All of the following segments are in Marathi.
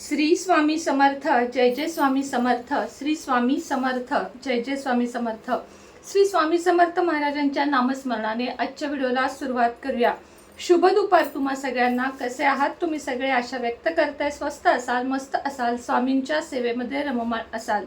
श्री स्वामी समर्थ जय जय स्वामी समर्थ श्री स्वामी समर्थ जय जय स्वामी समर्थ. श्री स्वामी समर्थ महाराजांच्या नामस्मरणाने आजच्या व्हिडिओला सुरुवात करूया. शुभ दुपार तुम्हा सगळ्यांना. कसे आहात तुम्ही सगळे? आशा व्यक्त करताय. स्वस्त असाल मस्त असाल स्वामींच्या सेवेमध्ये रममाण असाल.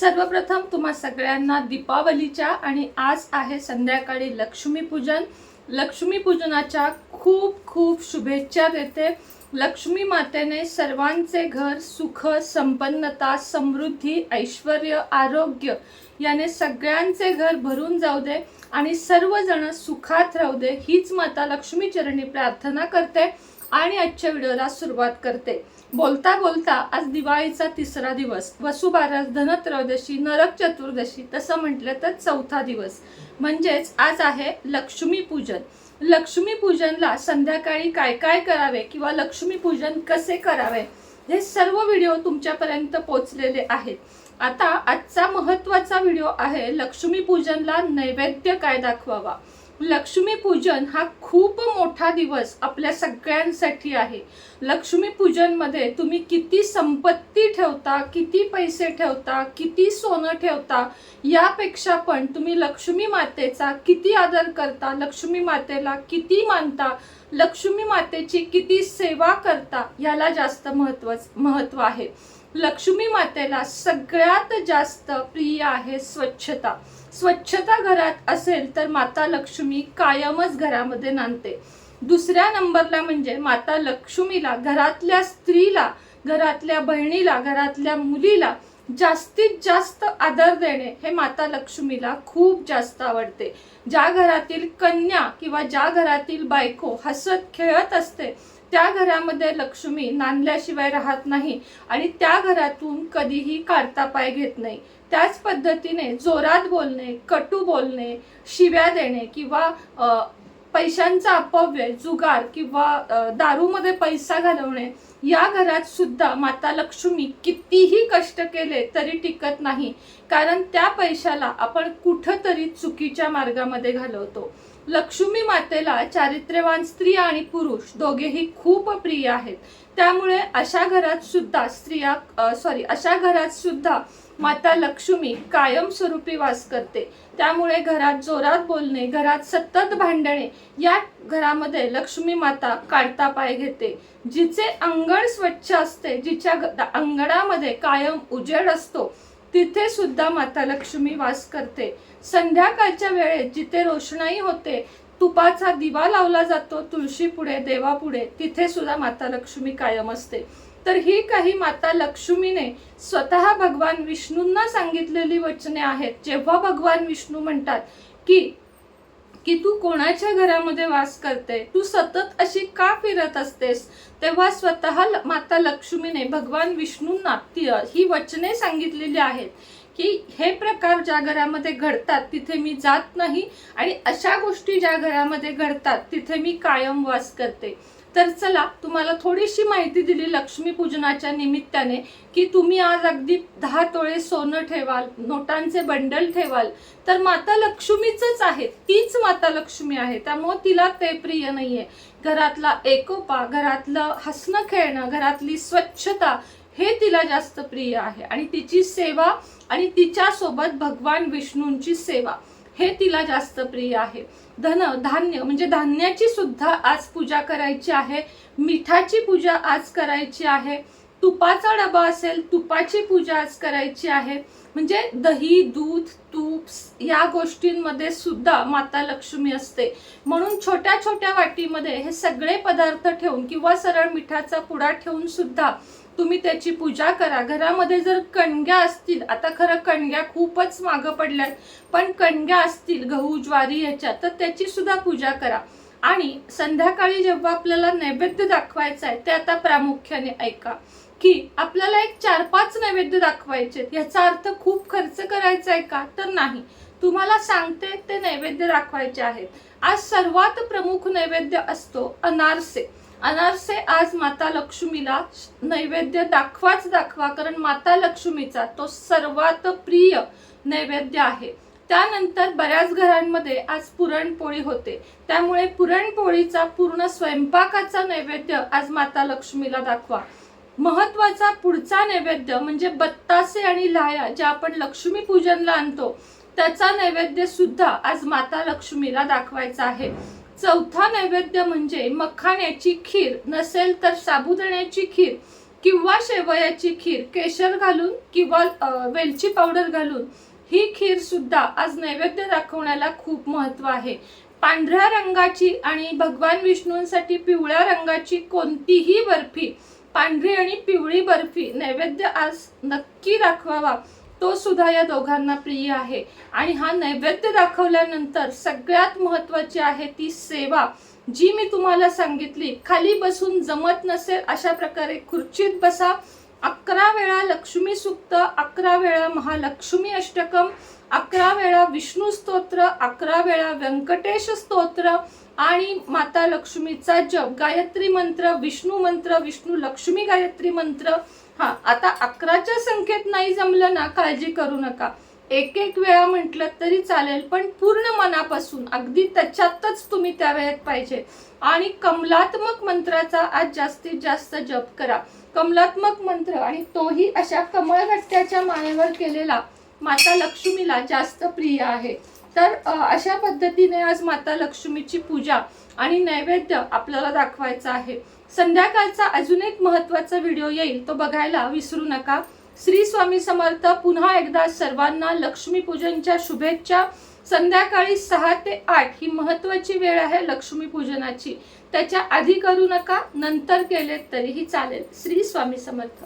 सर्वप्रथम तुम्हा सगळ्यांना दीपावलीच्या आणि आज आहे संध्याकाळी लक्ष्मीपूजन. लक्ष्मीपूजनाच्या खूप खूप शुभेच्छा देते. लक्ष्मी मातेने सर्वांचे घर सुख संपन्नता समृद्धी ऐश्वर आरोग्य याने सगळ्यांचे घर भरून जाऊ दे आणि सर्वजण सुखात राहू दे हीच माता लक्ष्मीचरणी प्रार्थना करते. आणि आजच्या व्हिडिओला सुरुवात करते. बोलता बोलता आज दिवाळीचा तिसरा दिवस. वसुबारस धनत्रयोदशी नरक चतुर्दशी तसं म्हटलं तर चौथा दिवस. म्हणजेच आज आहे लक्ष्मीपूजन लक्ष्मीपूजनला संध्याकाळी काय काय करावे किंवा लक्ष्मीपूजन कसे करावे हे सर्व व्हिडिओ तुमच्यापर्यंत पोचलेले आहेत. आता आजचा महत्त्वाचा व्हिडिओ आहे लक्ष्मीपूजनला नैवेद्य काय दाखवावा? लक्ष्मीपूजन हा खूप मोठा दिवस आपल्या सगळ्यांसाठी आहे. लक्ष्मीपूजनमध्ये तुम्ही किती संपत्ती ठेवता किती पैसे ठेवता किती सोनं ठेवता यापेक्षा पण तुम्ही लक्ष्मी मातेचा किती आदर करता लक्ष्मी मातेला किती मानता लक्ष्मी मातेची किती सेवा करता याला जास्त महत्त्व महत्त्व आहे. लक्ष्मी मातेला सगळ्यात जास्त प्रिय आहे स्वच्छता. स्वच्छता घरात असेल तर माता लक्ष्मी कायमच घरामध्ये नांदते. दुसऱ्या नंबरला म्हणजे माता लक्ष्मीला घरातल्या स्त्रीला घरातल्या बहिणीला घरातल्या मुलीला जास्तीत जास्त आदर देणे हे माता लक्ष्मीला खूप जास्त आवडते. ज्या घरातील कन्या किंवा ज्या घरातील बायको हसत खेळत असते त्या घरामध्ये लक्ष्मी नांदल्याशिवाय राहत नाही आणि त्या घरातून कधीही काढता पाय घेत नाही. त्याच पद्धतीने जोरात बोलणे कटू बोलणे शिव्या देणे किंवा पैशांचा अपव्यय जुगार किंवा दारूमध्ये पैसा घालवणे या घरात सुद्धा माता लक्ष्मी कितीही कष्ट केले तरी टिकत नाही. कारण त्या पैशाला आपण कुठंतरी चुकीच्या मार्गामध्ये घालवतो. लक्ष्मी मातेला चारित्र्यवान स्त्री आणि पुरुष दोघेही खूप प्रिय आहेत. त्यामुळे अशा घरात सुद्धा स्त्रिया सॉरी अशा घरात सुद्धा माता लक्ष्मी कायमस्वरूपी वास करते. त्यामुळे घरात जोरात बोलणे घरात सतत भांडणे या घरामध्ये लक्ष्मी माता काढता पाय घेते. जिचे अंगण स्वच्छ असते जिच्या अंगणामध्ये कायम उजेड असतो तिथे सुद्धा माता लक्ष्मी वास करते. संध्याकाळच्या वेळेत जिथे रोषणाई होते तुपाचा दिवा लावला जातो तुळशी पुढे देवापुढे तिथे सुद्धा माता लक्ष्मी कायम असते. तर ही काही माता लक्ष्मीने स्वतः भगवान विष्णूंना सांगितलेली वचने आहेत. जेव्हा भगवान विष्णू म्हणतात की की तू कोणाच्या घरामध्ये वास करते तू सतत अशी का फिरत असतेस? तेव्हा स्वतः माता लक्ष्मीने भगवान विष्णूंना ती ही वचने सांगितलेली आहेत की हे प्रकार ज्या घरामध्ये घडतात तिथे मी जात नाही आणि अशा गोष्टी ज्या घरामध्ये घडतात तिथे मी कायम वास करते. तर चला तुम्हाला थोडीशी माहिती दिली लक्ष्मीपूजनाच्या निमित्ताने की तुम्ही आज अगदी दहा तोळे सोनं ठेवाल नोटांचे बंडल ठेवाल तर माता लक्ष्मीचंच आहे तीच माता लक्ष्मी आहे त्यामुळं तिला ते प्रिय नाही आहे घरातला एकोपा घरातलं हसणं खेळणं घरातली स्वच्छता हे तिला जास्त प्रिय आहे. आणि तिची सेवा आणि तिच्यासोबत भगवान विष्णूंची सेवा. हे तिला जास्त प्रिय आहे. धन धान्य म्हणजे धान्याची सुद्धा आज पूजा करायची आहे. मिठाची पूजा आज करायची आहे. तुपाचा डबा असेल तुपाची पूजा आज करायची आहे. म्हणजे दही दूध तूप या गोष्टींमध्ये सुद्धा माता लक्ष्मी असते. म्हणून छोट्या छोट्या वाटीमध्ये हे सगळे पदार्थ ठेवून किंवा सरळ मिठाचा पुडा ठेवून सुद्धा तुम्ही त्याची पूजा करा. घरामध्ये जर कणग्या असतील आता खरं कणग्या खूपच मागं पडल्यात पण कणग्या असतील गहू ज्वारी ह्याच्या तर त्याची सुद्धा पूजा करा. आणि संध्याकाळी जेव्हा आपल्याला नैवेद्य दाखवायचा आहे ते आता प्रामुख्याने ऐका. की आपल्याला एक चार पाच नैवेद्य दाखवायचे याचा अर्थ खूप खर्च करायचा आहे का? तर नाही. तुम्हाला सांगते ते नैवेद्य दाखवायचे आहेत. आज सर्वात प्रमुख नैवेद्य असतो अनारसे. अनारसे आज माता लक्ष्मीला नैवेद्य दाखवाच दाखवा कारण माता लक्ष्मीचा तो सर्वात प्रिय नैवेद्य आहे. त्यानंतर बऱ्याच घरांमध्ये आज पुरणपोळी होते. त्यामुळे पुरणपोळीचा पूर्ण स्वयंपाकाचा नैवेद्य आज माता लक्ष्मीला दाखवा. महत्त्वाचा पुढचा नैवेद्य म्हणजे बत्तासे आणि लाया ज्या आपण लक्ष्मी पूजनला आणतो त्याचा नैवेद्य सुद्धा आज माता लक्ष्मीला दाखवायचा आहे. चौथा नैवेद्य म्हणजे मखाण्याची खीर नसेल तर साबुदाण्याची खीर किंवा शेवयाची खीर केशर घालून किंवा वेलची पावडर घालून ही खीर सुद्धा आज नैवेद्य दाखवण्याला खूप महत्त्व आहे. पांढऱ्या रंगाची आणि भगवान विष्णूंसाठी पिवळ्या रंगाची कोणतीही बर्फी पांढरी आणि पिवळी बर्फी नैवेद्य आज नक्की दाखवावा. तो सुद्धा या दोघांना प्रिय आहे. आणि हा नैवेद्य दाखवल्यानंतर सगळ्यात महत्वाची आहे ती सेवा जी मी तुम्हाला सांगितली. खाली बसून जमत नसेल अशा प्रकारे खुर्चीत बसा अकरा वेळा लक्ष्मी सुक्त अकरा वेळा महालक्ष्मी अष्टकम अकरा वेळा विष्णू स्तोत्र अकरा वेळा व्यंकटेश स्तोत्र आणि माता लक्ष्मीचा जप गायत्री मंत्र विष्णू मंत्र विष्णू लक्ष्मी गायत्री मंत्र. हा आता अकराच्या संख्येत नाही जमलं ना काळजी करू नका. एक एक वेळा म्हटलं तरी चालेल पण पूर्ण मनापासून अगदी त्याच्यातच तुम्ही त्या वेळेत पाहिजे. आणि कमलात्मक मंत्राचा आज जास्तीत जास्त जप करा. कमलात्मक मंत्र आणि तोही अशा कमळगट्ट्याच्या मानेवर केलेला माता लक्ष्मीला जास्त प्रिय आहे. तर अशा पद्धतीने आज माता लक्ष्मीची पूजा आणि नैवेद्य आपल्याला दाखवायचा आहे. संध्याकाळचा अजून एक महत्त्वाचा व्हिडिओ येईल तो बघायला विसरू नका. श्री स्वामी समर्थ पुन्हा एकदा सर्वांना लक्ष्मीपूजनच्या शुभेच्छा. संध्याकाळी सहा ते आठ ही महत्वाची वेळ आहे लक्ष्मीपूजनाची. त्याच्या आधी करू नका नंतर केले तरीही चालेल. श्री स्वामी समर्थ.